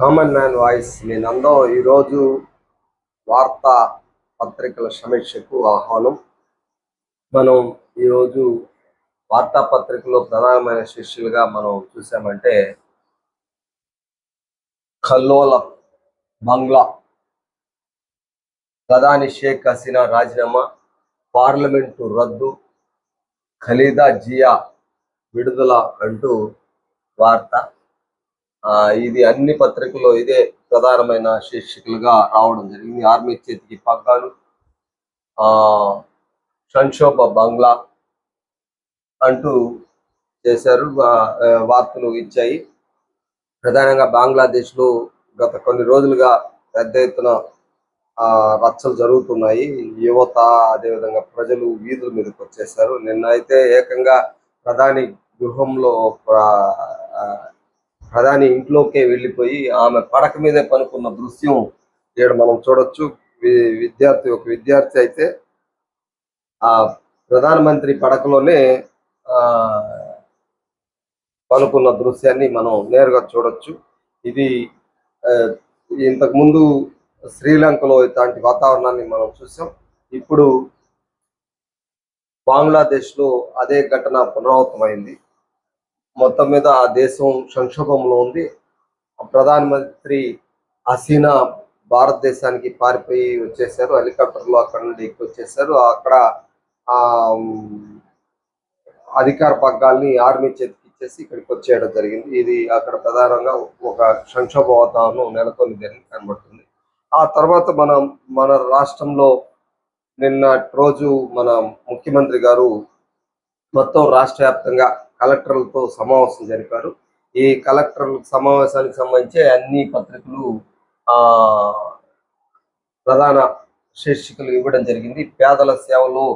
Common man voice. నేనందం ఈరోజు వార్తా పత్రికల సమీక్షకు ఆహ్వానం. మనం ఈరోజు వార్తాపత్రికలో ప్రధానమైన శిష్యులుగా మనం చూసామంటే ఖల్లోల బంగ్లా ప్రధాని షేక్ హసీనా రాజీనామా పార్లమెంటు రద్దు ఖలీదా జియా విడుదల అంటూ వార్త. ఇది అన్ని పత్రికల్లో ఇదే ప్రధానమైన శీర్షికలుగా రావడం జరిగింది. ఆర్మీ చేతికి పగ్గాలు ఆ సంక్షోభ బంగ్లా అంటూ చేశారు వార్తలు ఇచ్చాయి. ప్రధానంగా బంగ్లాదేశ్లో గత కొన్ని రోజులుగా పెద్ద ఎత్తున ఆ, రచ్చలు జరుగుతున్నాయి. యువత అదేవిధంగా ప్రజలు వీధుల మీదకి వచ్చేసారు నిన్న అయితే ఏకంగా ప్రధాని గృహంలో ప్రధాని ఇంట్లోకే వెళ్ళిపోయి ఆమె పడక మీదే పనుకున్న దృశ్యం ఇక్కడ మనం చూడొచ్చు. విద్యార్థి ఒక విద్యార్థి అయితే ఆ ప్రధానమంత్రి పడకలోనే పనుకున్న దృశ్యాన్ని మనం నేరుగా చూడొచ్చు. ఇది ఇంతకుముందు శ్రీలంకలో ఇలాంటి వాతావరణాన్ని మనం చూసాం. ఇప్పుడు బంగ్లాదేశ్లో అదే ఘటన పునరావృతమైంది. మొత్తం మీద ఆ దేశం సంక్షోభంలో ఉంది. ప్రధానమంత్రి హసీనా భారతదేశానికి పారిపోయి వచ్చేసారు. హెలికాప్టర్లో అక్కడ నుండి ఎక్కి వచ్చేసారు అక్కడ ఆ అధికార పగ్గాల్ని ఆర్మీ చేతికి ఇచ్చేసి ఇక్కడికి వచ్చేయడం జరిగింది. ఇది అక్కడ ప్రధానంగా ఒక సంక్షోభ వాతావరణం నెలకొని కనబడుతుంది. ఆ తర్వాత మనం మన రాష్ట్రంలో నిన్న రోజు మన ముఖ్యమంత్రి గారు మొత్తం రాష్ట్ర వ్యాప్తంగా కలెక్టర్లతో సమావేశం జరిపారు. ఈ కలెక్టర్ సమావేశానికి సంబంధించి అన్ని పత్రికలు ప్రధాన శీర్షికలు ఇవ్వడం జరిగింది. పేదల సేవలో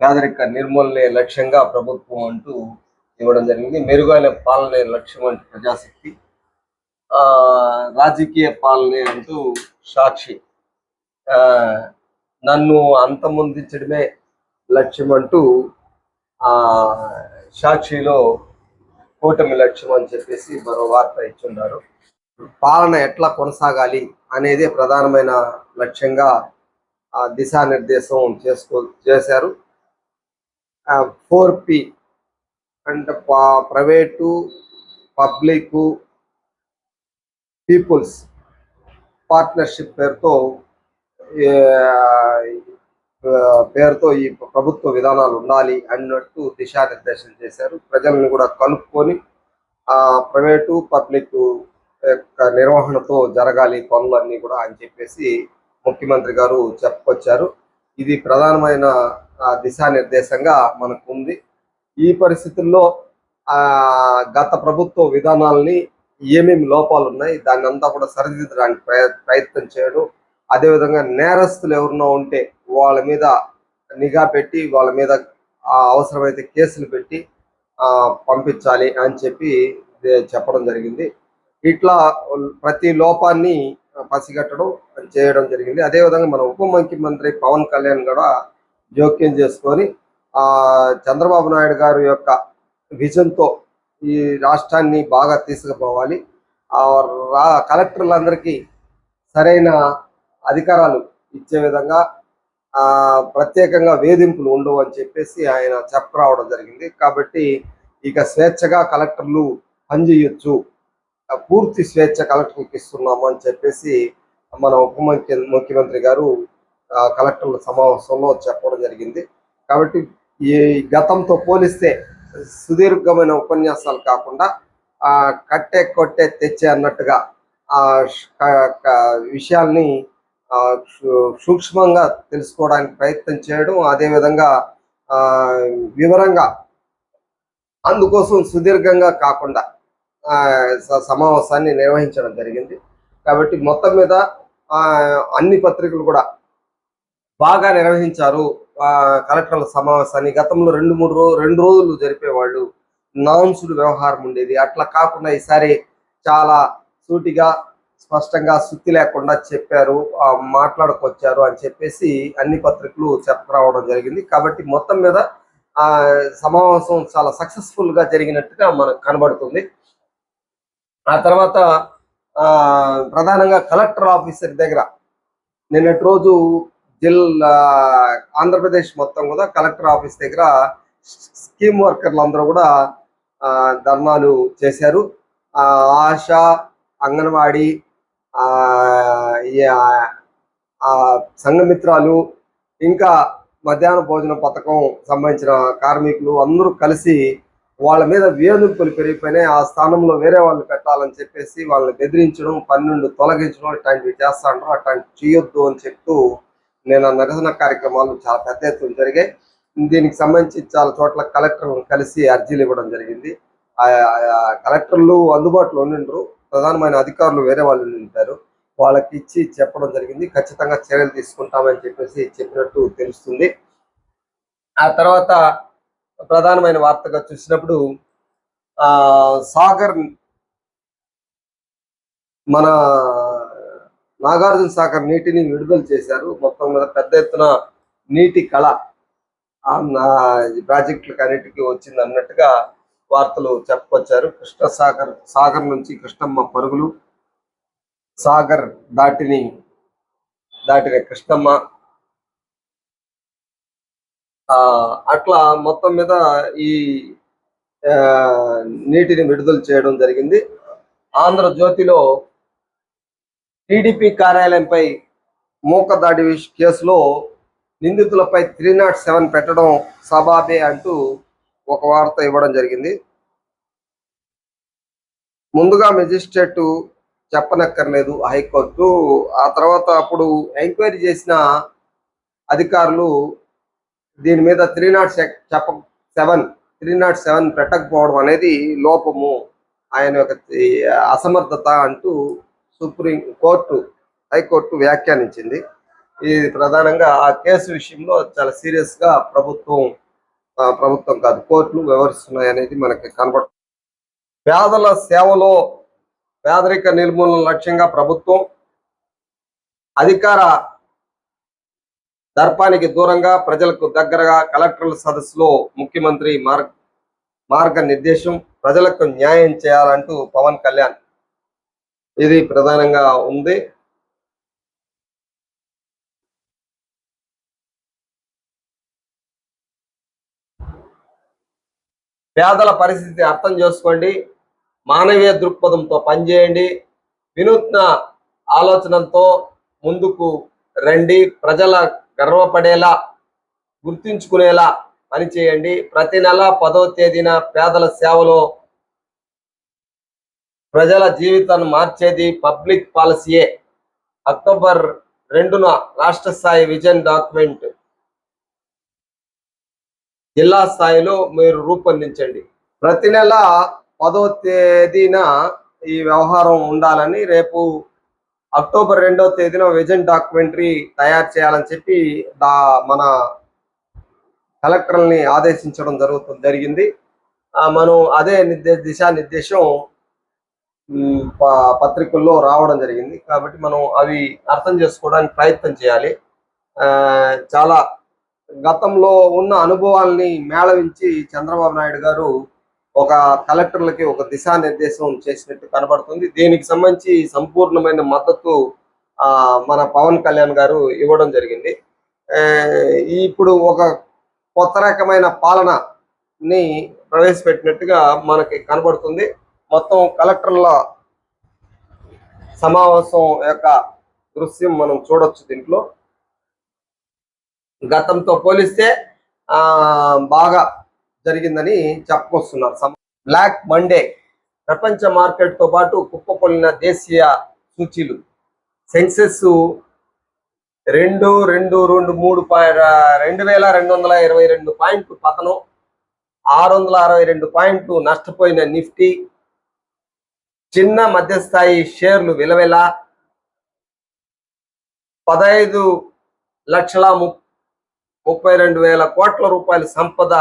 పేదరిక నిర్మూలనే లక్ష్యంగా ప్రభుత్వం అంటూ ఇవ్వడం జరిగింది. మెరుగైన పాలనే లక్ష్యం అంటూ ప్రజాశక్తి రాజకీయ పాలనే అంటూ సాక్షి. నన్ను అంతమొందించడమే లక్ష్యం అంటూ సాక్షిలో కూటమి లక్ష్యం అని చెప్పేసి మరో వార్త ఇచ్చున్నారు పాలన ఎట్లా కొనసాగాలి అనేది ప్రధానమైన లక్ష్యంగా ఆ దిశానిర్దేశం చేసుకో చేశారు. ఫోర్ పి అంటే ప్రైవేటు పబ్లిక్ పీపుల్స్ పార్ట్నర్షిప్ పేరుతో పేరుతో ఈ ప్రభుత్వ విధానాలు ఉండాలి అన్నట్టు దిశానిర్దేశం చేశారు. ప్రజల్ని కూడా కలుపుకొని ఆ ప్రైవేటు పబ్లిక్ యొక్క నిర్వహణతో జరగాలి పనులన్నీ కూడా అని చెప్పేసి ముఖ్యమంత్రి గారు చెప్పుకొచ్చారు. ఇది ప్రధానమైన దిశానిర్దేశంగా మనకు ఉంది. ఈ పరిస్థితుల్లో ఆ గత ప్రభుత్వ విధానాలని ఏమేమి లోపాలు ఉన్నాయి దాన్ని అంతా కూడా సరిదిద్దడానికి ప్రయత్నం చేయడం అదేవిధంగా నేరస్తులు ఎవరినో ఉంటే వాళ్ళ మీద నిఘా పెట్టి వాళ్ళ మీద ఆ అవసరమైతే కేసులు పెట్టి పంపించాలి అని చెప్పి చెప్పడం జరిగింది. ఇట్లా ప్రతి లోపాన్ని పసిగట్టడం చేయడం జరిగింది. అదేవిధంగా మన ఉప ముఖ్యమంత్రి పవన్ కళ్యాణ్ కూడా జోక్యం చేసుకొని చంద్రబాబు నాయుడు గారి యొక్క విజన్తో ఈ రాష్ట్రాన్ని బాగా తీసుకుపోవాలి. ఆ రా కలెక్టర్లందరికీ సరైన అధికారాలు ఇచ్చే విధంగా ప్రత్యేకంగా వేధింపులు ఉండవు అని చెప్పేసి ఆయన చెప్పరావడం జరిగింది. కాబట్టి ఇక స్వేచ్ఛగా కలెక్టర్లు పనిచేయొచ్చు. పూర్తి స్వేచ్ఛ కలెక్టర్లకు ఇస్తున్నాము అని చెప్పేసి మన ఉప ముఖ్య ముఖ్యమంత్రి గారు కలెక్టర్ల సమావేశంలో చెప్పడం జరిగింది. కాబట్టి ఈ గతంతో పోలిస్తే సుదీర్ఘమైన ఉపన్యాసాలు కాకుండా ఆ కట్టే కొట్టే తెచ్చే అన్నట్టుగా ఆ విషయాల్ని సూక్ష్మంగా తెలుసుకోవడానికి ప్రయత్నం చేయడం అదేవిధంగా వివరంగా అందుకోసం సుదీర్ఘంగా కాకుండా స- సమావేశాన్ని నిర్వహించడం జరిగింది. కాబట్టి మొత్తం మీద అన్ని పత్రికలు కూడా బాగా నిర్వహించారు కలెక్టర్ల సమావేశాన్ని. గతంలో రెండు మూడు రోజు రెండు రోజులు జరిపేవాళ్ళు నాన్సుడు వ్యవహారం ఉండేది. అట్లా కాకుండా ఈసారి చాలా సూటిగా స్పష్టంగా సుత్తి లేకుండా చెప్పారు మాట్లాడుకొచ్చారు అని చెప్పేసి అన్ని పత్రికలు చెప్పరావడం జరిగింది. కాబట్టి మొత్తం మీద ఆ సమావేశం చాలా సక్సెస్ఫుల్గా జరిగినట్టుగా మనకు కనబడుతుంది. ఆ తర్వాత ప్రధానంగా కలెక్టర్ ఆఫీసర్ దగ్గర నిన్నటి రోజు జిల్లా ఆంధ్రప్రదేశ్ మొత్తం కూడా కలెక్టర్ ఆఫీస్ దగ్గర స్కీమ్ వర్కర్లు అందరూ కూడా ధర్నాలు చేశారు. ఆశ అంగన్వాడీ సంఘమిత్రాలు ఇంకా మధ్యాహ్న భోజన పథకం సంబంధించిన కార్మికులు అందరూ కలిసి వాళ్ళ మీద వేధింపులు పెరిగిపోయినాయి ఆ స్థానంలో వేరే వాళ్ళు పెట్టాలని చెప్పేసి వాళ్ళని బెదిరించడం పన్నెండు తొలగించడం ఇట్లాంటివి చేస్తా ఉంటారు అట్లాంటివి చేయొద్దు అని చెప్తూ నేను నిరసన కార్యక్రమాలు చాలా పెద్ద ఎత్తున జరిగాయి. దీనికి సంబంధించి చాలా చోట్ల కలెక్టర్లను కలిసి అర్జీలు ఇవ్వడం జరిగింది. ఆ ఆ కలెక్టర్లు అందుబాటులో ఉండిండ్రు. ప్రధానమైన అధికారులు వేరే వాళ్ళు ఉంటారు. వాళ్ళకి ఇచ్చి చెప్పడం జరిగింది. ఖచ్చితంగా చర్యలు తీసుకుంటామని చెప్పేసి చెప్పినట్టు తెలుస్తుంది. ఆ తర్వాత ప్రధానమైన వార్తగా చూసినప్పుడు ఆ సాగర్ మన నాగార్జున సాగర్ నీటిని విడుదల చేశారు. మొత్తం మీద పెద్ద ఎత్తున నీటి కళ ప్రాజెక్టులకు అన్నిటికీ వచ్చింది అన్నట్టుగా వార్తలు చెప్పుకొచ్చారు. కృష్ణ సాగర్ సాగర్ నుంచి కృష్ణమ్మ పరుగులు సాగర్ దాటిని దాటిన కృష్ణమ్మ. ఆ అట్లా మొత్తం మీద ఈ నీటిని విడుదల చేయడం జరిగింది. ఆంధ్రజ్యోతిలో టీడీపీ కార్యాలయంపై మూకదాడి కేసులో నిందితులపై త్రీ నాట్ సెవెన్ పెట్టడం సబాబే అంటూ ఒక వార్త ఇవ్వడం జరిగింది. ముందుగా మెజిస్ట్రేట్ చెప్పనక్కర్లేదు హైకోర్టు. ఆ తర్వాత అప్పుడు ఎంక్వైరీ చేసిన అధికారులు దీని మీద త్రీ నాట్ చెప్ప సెవెన్ త్రీ నాట్ సెవెన్ పెట్టకపోవడం అనేది లోపము. ఆయన యొక్క అసమర్థత అంటూ సుప్రీం కోర్టు హైకోర్టు వ్యాఖ్యానించింది. ఇది ప్రధానంగా ఆ కేసు విషయంలో చాలా సీరియస్గా ప్రభుత్వం ప్రభుత్వం కాదు. కోర్టులు వ్యవహరిస్తున్నాయి అనేది మనకి కనబడుతుంది పేదల సేవలో పేదరిక నిర్మూలన లక్ష్యంగా ప్రభుత్వం అధికార దర్పానికి దూరంగా ప్రజలకు దగ్గరగా కలెక్టర్ల సదస్సులో ముఖ్యమంత్రి మార్గ మార్గ నిర్దేశం ప్రజలకు న్యాయం చేయాలంటూ పవన్ కళ్యాణ్ ఇది ప్రధానంగా ఉంది. పేదల పరిస్థితి అర్థం చేసుకోండి. మానవీయ దృక్పథంతో పనిచేయండి. వినూత్న ఆలోచనతో ముందుకు రండి. ప్రజల గర్వపడేలా గుర్తుంచుకునేలా పనిచేయండి. ప్రతి నెల పదో తేదీన పేదల సేవలో ప్రజల జీవితాన్ని మార్చేది పబ్లిక్ పాలసీయే. అక్టోబర్ రెండున రాష్ట్ర స్థాయి విజన్ డాక్యుమెంట్. జిల్లా స్థాయిలో మీరు రూపొందించండి. ప్రతి నెల పదో తేదీన ఈ వ్యవహారం ఉండాలని రేపు అక్టోబర్ రెండో తేదీన విజన్ డాక్యుమెంటరీ తయారు చేయాలని చెప్పి దా మన కలెక్టర్ని ఆదేశించడం జరుగుతుంది జరిగింది. మనం అదే నిర్దే దిశానిర్దేశం ప- పత్రికల్లో రావడం జరిగింది. కాబట్టి మనం అవి అర్థం చేసుకోవడానికి ప్రయత్నం చేయాలి. చాలా గతంలో ఉన్న అనుభవాల్ని మేళవించి చంద్రబాబు నాయుడు గారు ఒక కలెక్టర్లకి ఒక దిశానిర్దేశం చేసినట్టు కనబడుతుంది. దీనికి సంబంధించి సంపూర్ణమైన మద్దతు ఆ, మన పవన్ కళ్యాణ్ గారు ఇవ్వడం జరిగింది. ఆ, ఇప్పుడు ఒక కొత్త రకమైన పాలనని ప్రవేశపెట్టినట్టుగా మనకి కనబడుతుంది. మొత్తం కలెక్టర్ల సమావేశం యొక్క దృశ్యం మనం చూడొచ్చు దీంట్లో. గతంతో పోలిస్తే బాగా జరిగిందని చెప్పుకొస్తున్నారు బ్లాక్ మండే ప్రపంచ మార్కెట్తో పాటు కుప్పకొలిన దేశీయ సూచీలు. సెన్సెస్ రెండు రెండు రెండు మూడు పాయింట్ రెండు వేల రెండు వందల ఇరవై రెండు పాయింట్లు పతనం ఆరు వందల అరవై రెండు పాయింట్లు నష్టపోయిన నిఫ్టీ. చిన్న మధ్యస్థాయి షేర్లు విలవెల పదహైదు లక్షల ముప్పై ముప్పై రెండు వేల కోట్ల రూపాయల సంపద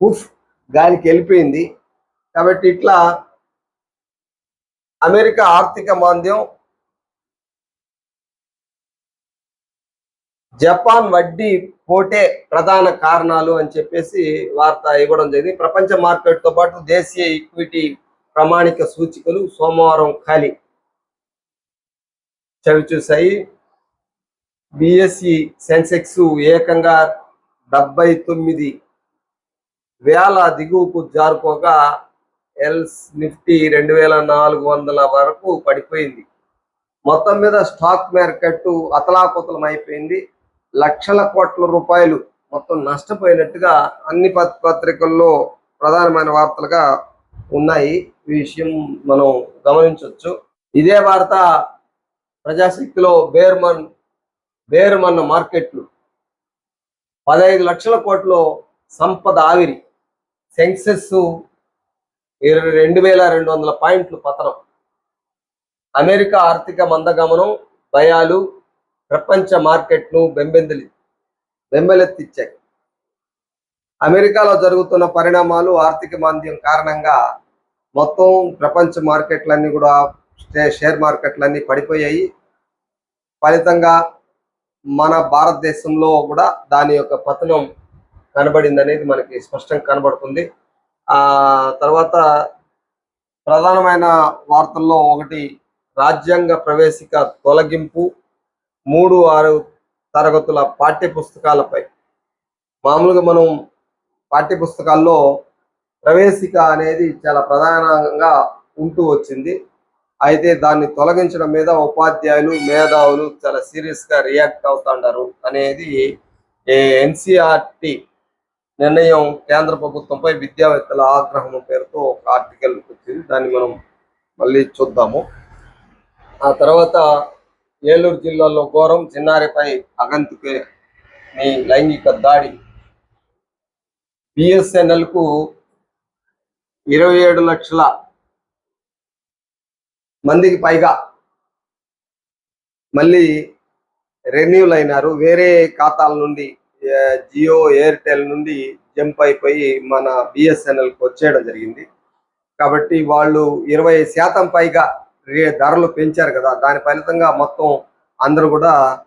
ఉఫ్ గాలికి వెళ్ళిపోయింది. కాబట్టి ఇట్లా అమెరికా ఆర్థిక మాంద్యం జపాన్ వడ్డీ పోటే ప్రధాన కారణాలు అని చెప్పేసి వార్త ఇవ్వడం జరిగింది. ప్రపంచ మార్కెట్తో పాటు దేశీయ ఈక్విటీ ప్రామాణిక సూచికలు సోమవారం ఖాళీ. చవి చూశాయి. బిఎస్సి సెన్సెక్స్ ఏకంగా డెబ్బై తొమ్మిది వేల దిగువకు జారుకోగా ఎల్స్ నిఫ్టీ రెండు వేల నాలుగు వందల వరకు పడిపోయింది. మొత్తం మీద స్టాక్ మార్కెట్ అతలాకుతలం అయిపోయింది. లక్షల కోట్ల రూపాయలు మొత్తం నష్టపోయినట్టుగా అన్ని పత్రికల్లో ప్రధానమైన వార్తలుగా ఉన్నాయి. ఈ విషయం మనం గమనించవచ్చు ఇదే వార్త ప్రజాశక్తిలో బేర్మన్ బేరమన్న మార్కెట్లు. పదహైదు లక్షల కోట్లు సంపద ఆవిరి. సెన్సెస్ ఇరవై రెండు వేల రెండు వందల పాయింట్లు పతనం. అమెరికా ఆర్థిక మందగమనం భయాలు ప్రపంచ మార్కెట్ను బెంబెందలి బెంబెలెత్తిచ్చాయి. అమెరికాలో జరుగుతున్న పరిణామాలు ఆర్థిక మాంద్యం కారణంగా మొత్తం ప్రపంచ మార్కెట్లన్నీ కూడా షేర్ మార్కెట్లన్నీ పడిపోయాయి. ఫలితంగా మన భారతదేశంలో కూడా దాని యొక్క పతనం కనబడింది అనేది మనకి స్పష్టంగా కనబడుతుంది. ఆ తర్వాత ప్రధానమైన వార్తల్లో ఒకటి రాజ్యాంగ ప్రవేశిక తొలగింపు మూడు ఆరు తరగతుల పాఠ్య పుస్తకాలపై మామూలుగా మనం పాఠ్య పుస్తకాల్లో ప్రవేశిక అనేది చాలా ప్రధానంగా ఉంటూ వచ్చింది. అయితే దాన్ని తొలగించడం మీద ఉపాధ్యాయులు మేధావులు చాలా సీరియస్గా రియాక్ట్ అవుతుంటారు అనేది ఎన్సిఆర్టి నిర్ణయం కేంద్ర ప్రభుత్వంపై విద్యావేత్తల ఆగ్రహం పేరుతో ఒక ఆర్టికల్ వచ్చింది. దాన్ని మనం మళ్ళీ చూద్దాము. ఆ తర్వాత ఏలూరు జిల్లాలో ఘోరం చిన్నారిపై అగంతుకే మీ లైంగిక దాడి. బిఎస్ఎన్ఎల్కు ఇరవై ఏడు లక్షల మందికి పైగా మళ్ళీ రెన్యూల్ అయినారు. వేరే ఖాతాల నుండి జియో ఎయిర్టెల్ నుండి జంప్ అయిపోయి మన బిఎస్ఎన్ఎల్కి వచ్చేయడం జరిగింది. కాబట్టి వాళ్ళు ఇరవై శాతం పైగా రే- ధరలు పెంచారు కదా. దాని ఫలితంగా మొత్తం అందరూ కూడా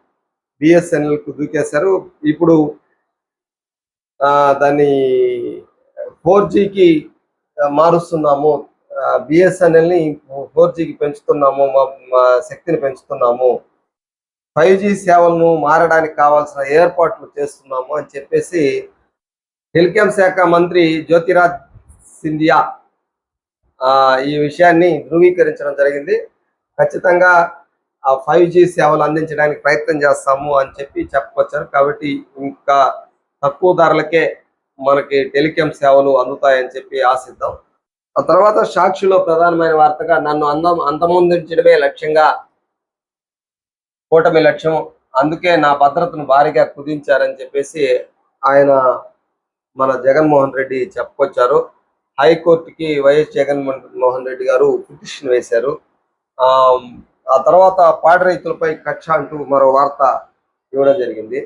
బిఎస్ఎన్ఎల్కు దూకేశారు. ఇప్పుడు ఆ, దాన్ని ఫోర్ జీకి మారుస్తున్నాము. బిఎస్ఎన్ఎల్ని ఫోర్ జీకి పెంచుతున్నాము మా శక్తిని పెంచుతున్నాము. ఫైవ్ జీ సేవలను మారడానికి కావాల్సిన ఏర్పాట్లు చేస్తున్నాము అని చెప్పేసి టెలికాం శాఖ మంత్రి జ్యోతిరాజ్ సింధియా ఈ విషయాన్ని ధృవీకరించడం జరిగింది. ఖచ్చితంగా ఆ ఫైవ్ జీ సేవలు అందించడానికి ప్రయత్నం చేస్తాము అని చెప్పి చెప్పుకొచ్చారు కాబట్టి ఇంకా తక్కువ ధరలకే మనకి టెలికాం సేవలు అందుతాయని చెప్పి ఆశిద్దాం. ఆ తర్వాత సాక్షిలో ప్రధానమైన వార్తగా నన్ను అందం అంతమొందించడమే లక్ష్యంగా కూటమి లక్ష్యం అందుకే నా భద్రతను భారీగా కుదించారని చెప్పేసి ఆయన మన జగన్మోహన్ రెడ్డి చెప్పుకొచ్చారు. హైకోర్టుకి వైఎస్ జగన్మోహన్ రెడ్డి గారు పిటిషన్ వేశారు. ఆ ఆ తర్వాత పాడి రైతులపై కక్ష అంటూ మరో వార్త ఇవ్వడం జరిగింది.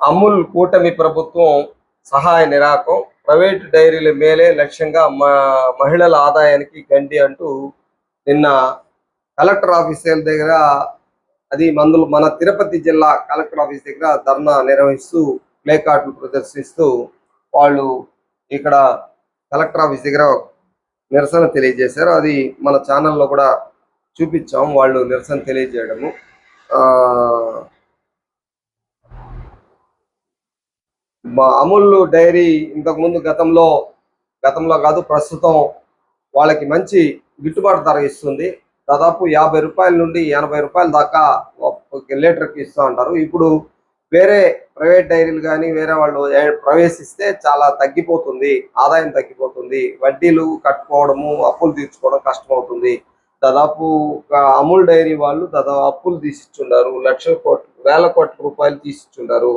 అమూల్ కూటమి ప్రభుత్వం సహాయ నిరాకం. ప్రైవేట్ డైరీల మేలే లక్ష్యంగా మహిళల ఆదాయానికి గండి అంటూ నిన్న కలెక్టర్ ఆఫీసుల దగ్గర అది మందులు మన తిరుపతి జిల్లా కలెక్టర్ ఆఫీస్ దగ్గర ధర్నా నిర్వహిస్తూ ప్లే కార్డులు ప్రదర్శిస్తూ వాళ్ళు ఇక్కడ కలెక్టర్ ఆఫీస్ దగ్గర నిరసన తెలియజేశారు. అది మన ఛానల్లో కూడా చూపించాం. వాళ్ళు నిరసన తెలియజేయడము. మా అమూల్ డైరీ ఇంతకు ముందు గతంలో గతంలో కాదు ప్రస్తుతం వాళ్ళకి మంచి గిట్టుబాటు ధర ఇస్తుంది. దాదాపు యాభై రూపాయల నుండి ఎనభై రూపాయల దాకా ఒక లీటర్కి ఇస్తూ ఉంటారు ఇప్పుడు వేరే ప్రైవేట్ డైరీలు కానీ వేరే వాళ్ళు ప్రవేశిస్తే చాలా తగ్గిపోతుంది ఆదాయం తగ్గిపోతుంది. వడ్డీలు కట్టుకోవడము అప్పులు తీర్చుకోవడం కష్టమవుతుంది. దాదాపు అమూల్ డైరీ వాళ్ళు దాదాపు అప్పులు తీసిచ్చుండారు. లక్షల కోట్ల వేల కోట్ల రూపాయలు తీసిచ్చుండారు.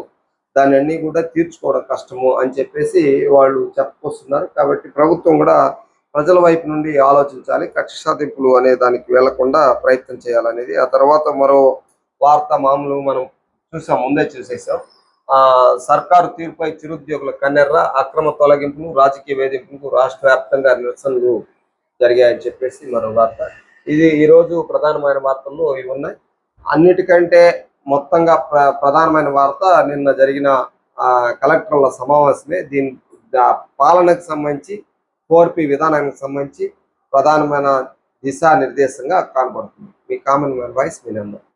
దాన్ని కూడా తీర్చుకోవడం కష్టము అని చెప్పేసి వాళ్ళు చెప్పుకొస్తున్నారు కాబట్టి ప్రభుత్వం కూడా ప్రజల వైపు నుండి ఆలోచించాలి. కక్ష సాధింపులు అనే దానికి వెళ్ళకుండా ప్రయత్నం చేయాలనేది. ఆ తర్వాత మరో వార్త మామూలు మనం చూసాం ముందే చూసేసాం. ఆ సర్కారు తీర్పై చిరుద్యోగుల కన్నెర్ర అక్రమ తొలగింపులు రాజకీయ వేధింపులకు రాష్ట్ర వ్యాప్తంగా నిరసనలు జరిగాయని చెప్పేసి మరో వార్త. ఇది ఈరోజు ప్రధానమైన వార్తల్లో ఇవి ఉన్నాయి. అన్నిటికంటే మొత్తంగా ప్ర ప్రధానమైన వార్త నిన్న జరిగిన కలెక్టర్ల సమావేశమే. దీని పాలనకు సంబంధించి ఫోర్పి విధానానికి సంబంధించి ప్రధానమైన దిశానిర్దేశంగా కనబడుతుంది మీ కామన్ మ్యాన్ వాయిస్ మీ నెంబర్.